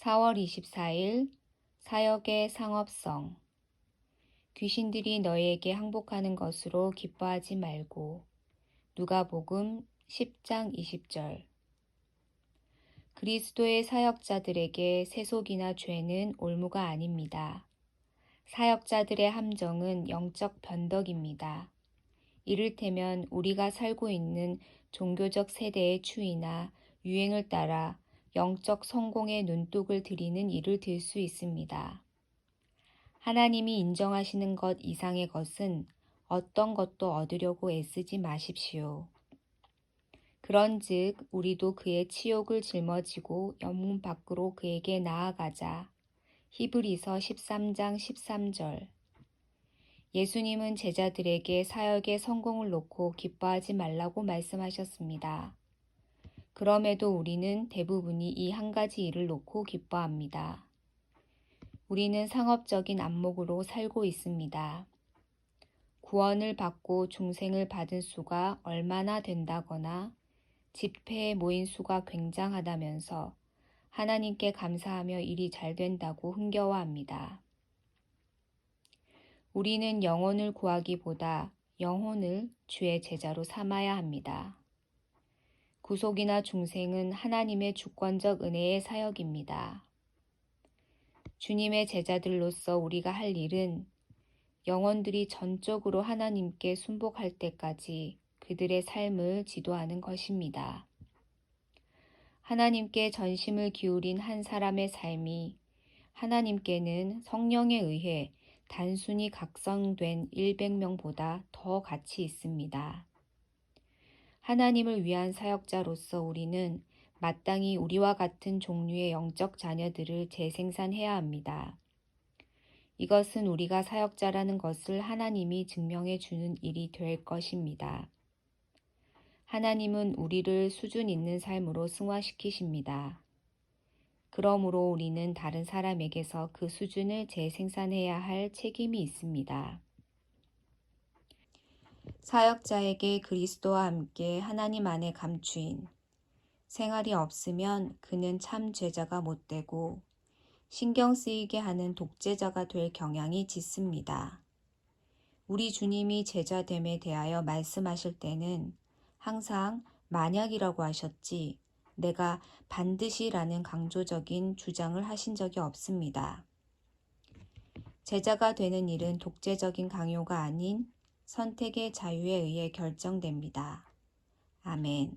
4월 24일 사역의 상업성 귀신들이 너희에게 항복하는 것으로 기뻐하지 말고 누가복음 10장 20절 그리스도의 사역자들에게 세속이나 죄는 올무가 아닙니다. 사역자들의 함정은 영적 변덕입니다. 이를테면 우리가 살고 있는 종교적 세대의 추이나 유행을 따라 영적 성공에 눈독을 들이는 일을 들 수 있습니다. 하나님이 인정하시는 것 이상의 것은 어떤 것도 얻으려고 애쓰지 마십시오. 그런즉 우리도 그의 치욕을 짊어지고 영문 밖으로 그에게 나아가자. 히브리서 13장 13절 예수님은 제자들에게 사역의 성공을 놓고 기뻐하지 말라고 말씀하셨습니다. 그럼에도 우리는 대부분이 이 한 가지 일을 놓고 기뻐합니다. 우리는 상업적인 안목으로 살고 있습니다. 구원을 받고 중생을 받은 수가 얼마나 된다거나 집회에 모인 수가 굉장하다면서 하나님께 감사하며 일이 잘 된다고 흥겨워합니다. 우리는 영혼을 구하기보다 영혼을 주의 제자로 삼아야 합니다. 구속이나 중생은 하나님의 주권적 은혜의 사역입니다. 주님의 제자들로서 우리가 할 일은 영혼들이 전적으로 하나님께 순복할 때까지 그들의 삶을 지도하는 것입니다. 하나님께 전심을 기울인 한 사람의 삶이 하나님께는 성령에 의해 단순히 각성된 100명보다 더 가치 있습니다. 하나님을 위한 사역자로서 우리는 마땅히 우리와 같은 종류의 영적 자녀들을 재생산해야 합니다. 이것은 우리가 사역자라는 것을 하나님이 증명해 주는 일이 될 것입니다. 하나님은 우리를 수준 있는 삶으로 승화시키십니다. 그러므로 우리는 다른 사람에게서 그 수준을 재생산해야 할 책임이 있습니다. 사역자에게 그리스도와 함께 하나님 안에 감추인 생활이 없으면 그는 참 제자가 못 되고 신경 쓰이게 하는 독재자가 될 경향이 짙습니다. 우리 주님이 제자됨에 대하여 말씀하실 때는 항상 만약이라고 하셨지 내가 반드시라는 강조적인 주장을 하신 적이 없습니다. 제자가 되는 일은 독재적인 강요가 아닌 선택의 자유에 의해 결정됩니다. 아멘.